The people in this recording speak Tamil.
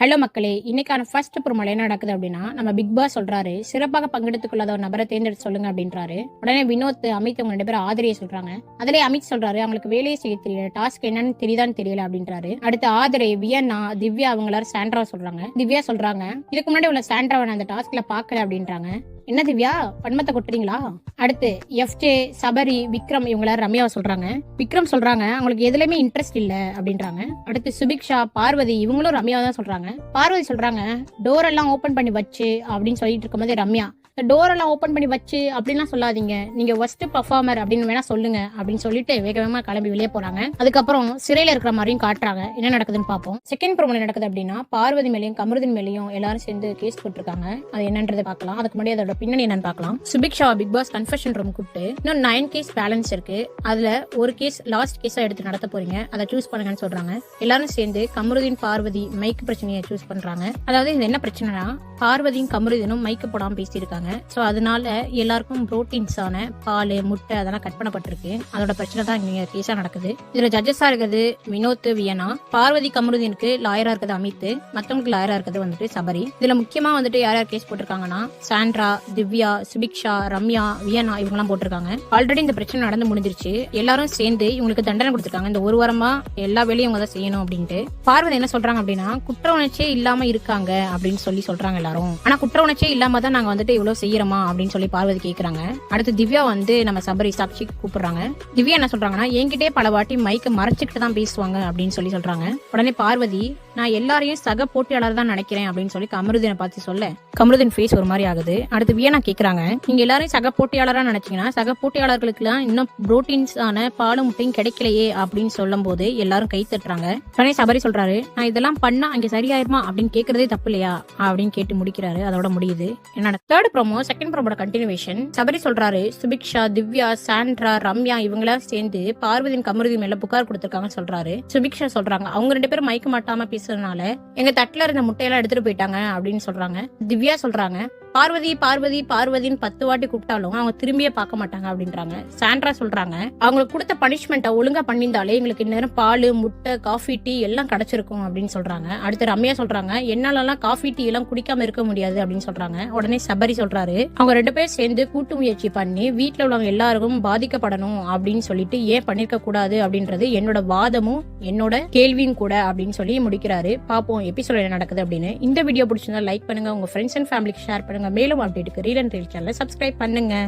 ஹலோ மக்களே இன்னைக்கான ஃபர்ஸ்ட் ப்ரோமோல என்ன நடக்குது அப்படின்னா நம்ம பிக் பாஸ் சொல்றாரு சிறப்பாக பங்கெடுத்துக் கொள்ளாத ஒரு நபரை தேர்ந்தெடுத்து சொல்லுங்க அப்படின்றாரு. உடனே வினோத் அமித் அவங்க ரெண்டு பேரும் ஆதரையை சொல்றாங்க. அதுலேயே அமித் சொல்றாரு அவங்களுக்கு வேலையை செய்ய தெரியல டாஸ்க் என்னன்னு தெரியுதான்னு தெரியல அப்படின்றாரு. அடுத்து ஆதரை வியன்னா திவ்யா அவங்க எல்லாரும் சாண்ட்ரா சொல்றாங்க. திவ்யா சொல்றாங்க இதுக்கு முன்னாடி உள்ள சாண்ட்ராவை நான் அந்த டாஸ்க்ல பார்க்கல அப்படின்றாங்க. என்ன திவ்யா? பன்மத்தை கொட்டுறீங்களா? அடுத்து எஃப்ஜே சபரி விக்ரம் இவங்கள ரம்யாவை சொல்றாங்க. விக்ரம் சொல்றாங்க அவங்களுக்கு எதுலயுமே இன்ட்ரெஸ்ட் இல்ல அப்படின்றாங்க. அடுத்து சுபிக்ஷா பார்வதி இவங்களும் ரம்யாவை தான் சொல்றாங்க. பார்வதி சொல்றாங்க டோர் எல்லாம் ஓபன் பண்ணி வச்சு அப்படின்னு சொல்லிட்டு இருக்கும்போது ரம்யா இந்த டோரெல்லாம் ஓப்பன் பண்ணி வச்சு அப்படின்லாம் சொல்லாதீங்க. நீங்க ஒஸ்ட் பர்ஃபார்மர் அப்படின்னு வேணா சொல்லுங்க அப்படின்னு சொல்லிட்டு வேக வேகமா கிளம்பி வெளியே போறாங்க. அதுக்கப்புறம் சிறையில இருக்கிற மாதிரியும் காட்டுறாங்க. என்ன நடக்குதுன்னு பார்ப்போம். செகண்ட் ப்ரோமோல நடக்குது அப்படின்னா பார்வதி மேலேயும் கமருதின் மேலேயும் எல்லாரும் சேர்ந்து கேஸ் போட்டிருக்காங்க. அது என்னன்றது பார்க்கலாம். அதுக்கு முன்னாடி அதோட பின்னணி என்னன்னு பார்க்கலாம். Subiksha Bigg Boss confession room கூப்பிட்டு இன்னும் நைன் கேஸ் பேலன்ஸ் இருக்கு. அதுல ஒரு கேஸ் லாஸ்ட் கேஸா எடுத்து நடத்த போறீங்க. அதை சூஸ் பண்ணுங்கன்னு சொல்றாங்க. எல்லாரும் சேர்ந்து கமருதீன் பார்வதி மைக் பிரச்சனையை சூஸ் பண்றாங்க. அதாவது இது என்ன பிரச்சனைனா பார்வதியும் கமருதீனும் மைக்கு போடாம பேசியிருக்காங்க. ஸோ அதனால எல்லாருக்கும் புரோட்டீன்ஸான பால் முட்டை அதெல்லாம் கட் பண்ணப்பட்டிருக்கு. அதோட பிரச்சனை தான் இங்கே கேஸாக நடக்குது. இதில் ஜட்ஜஸாக இருக்கிறது வினோத் வியனா. பார்வதி கமருதீனுக்கு லாயராக இருக்கிறது அமித் மத்தவங்களுக்கு லாயராக இருக்கிறது வந்துட்டு சபரி. இதில் முக்கியமாக வந்துட்டு யார் யார் கேஸ் போட்டிருக்காங்கன்னா சாண்ட்ரா திவ்யா சுபிக்ஷா ரம்யா வியனா இவங்கெல்லாம் போட்டிருக்காங்க. ஆல்ரெடி இந்த பிரச்சனை நடந்து முடிஞ்சிருச்சு. எல்லாரும் சேர்ந்து இவங்களுக்கு தண்டனை கொடுத்துருக்காங்க. இந்த ஒரு வாரமா எல்லா வேலையும் இவங்க தான் செய்யணும் அப்படின்ட்டு. பார்வதி என்ன சொல்றாங்க அப்படின்னா குற்ற உணர்ச்சியே இல்லாம இருக்காங்க அப்படின்னு சொல்லி சொல்றாங்க எல்லாரும். ஆனா குற்ற உணர்ச்சியே இல்லாம தான் நாங்க வந்துட்டு இவ்வளவு செய்யறோமா அப்படின்னு சொல்லி பார்வதி கேக்குறாங்க. அடுத்து திவ்யா வந்து நம்ம சபரி சாட்சி கூப்பிடுறாங்க. திவ்யா என்ன சொல்றாங்கன்னா என்கிட்டயே பல வாட்டி மைக்க மறைச்சிக்கிட்டு தான் பேசுவாங்க அப்படின்னு சொல்லி சொல்றாங்க. உடனே பார்வதி நான் எல்லாரையும் சக போட்டியாளர் தான் நினைக்கிறேன் அப்படின்னு சொல்லி கமருதீனை பார்த்து சொல்ல. கமருதீன் ஃபேஸ் ஒரு மாதிரி ஆகுது. அடுத்து வியனா கேக்குறாங்க நீங்க எல்லாரும் சக போட்டியாளரா நினைச்சீங்கன்னா சக போட்டியாளர்களுக்குலாம் இன்னும் புரோட்டீன்ஸ் ஆன பாலும் முட்டையும் கிடைக்கலையே அப்படின்னு சொல்லும் போது எல்லாரும் கை தட்டுறாங்க. உடனே சபரி சொல்றாரு நான் இதெல்லாம் பண்ணா அங்க சரியாயிருமா? அப்படின்னு கேக்குறதே தப்பு இல்லையா? அப்படின்னு கேட்டு முடிக்கிறாரு. அதோட முடியுது. என்னோட தேர்ட் ப்ரோமோ செகண்ட் ப்ரோமோட கண்டினியூஷன் சபரி சொல்றாரு சுபிக்ஷா திவ்யா சாண்ட்ரா ரம்யா இவங்களா சேர்ந்து பார்வதியின் கமருதி மேல புகார் கொடுத்திருக்காங்கன்னு சொல்றாரு. சுபிக்ஷா சொல்றாங்க அவங்க ரெண்டு பேரும் மயக்க மாட்டாம பேசுறதுனால எங்க தட்டுல இருந்த முட்டையெல்லாம் எடுத்துட்டு போயிட்டாங்க அப்படின்னு சொல்றாங்க. திவ்யா சொல்றாங்க பார்வதி பார்வதி பார்வதின்னு பத்து வாட்டி கூப்பிட்டாலும் அவங்க திரும்பியே பார்க்க மாட்டாங்க அப்படின்றாங்க. சாண்ட்ரா சொல்றாங்க அவங்களுக்கு கொடுத்த பனிஷ்மெண்ட்டை ஒழுங்கா பண்ணியிருந்தாலே எங்களுக்கு இந்நேரம் பால் முட்டை காஃபி டீ எல்லாம் கிடைச்சிருக்கும் அப்படின்னு சொல்றாங்க. அடுத்து ரம்யா சொல்றாங்க என்னாலலாம் காஃபி டீ எல்லாம் குடிக்காம இருக்க முடியாது அப்படின்னு சொல்றாங்க. உடனே சபரி சொல்றாரு அவங்க ரெண்டு பேரும் சேர்ந்து கூட்டு முயற்சி பண்ணி வீட்டில் உள்ளவங்க எல்லாருக்கும் பாதிக்கப்படணும் அப்படின்னு சொல்லிட்டு ஏன் பண்ணிருக்க கூடாது அப்படின்றது என்னோட வாதமும் என்னோட கேள்வியும் கூட அப்படின்னு சொல்லி முடிக்கிறாரு. பாப்போம் எபிசோட் என்ன நடக்குது அப்படின்னு. இந்த வீடியோ பிடிச்சிருந்தா லைக் பண்ணுங்க உங்க ஃப்ரெண்ட்ஸ் அண்ட் ஃபேமிலிக்கு ஷேர் பண்ணுங்க. மேலும் அப்டேட்டுக்கு ரீல் அண்ட் ரீல் சேனலை சப்ஸ்கிரைப் பண்ணுங்க.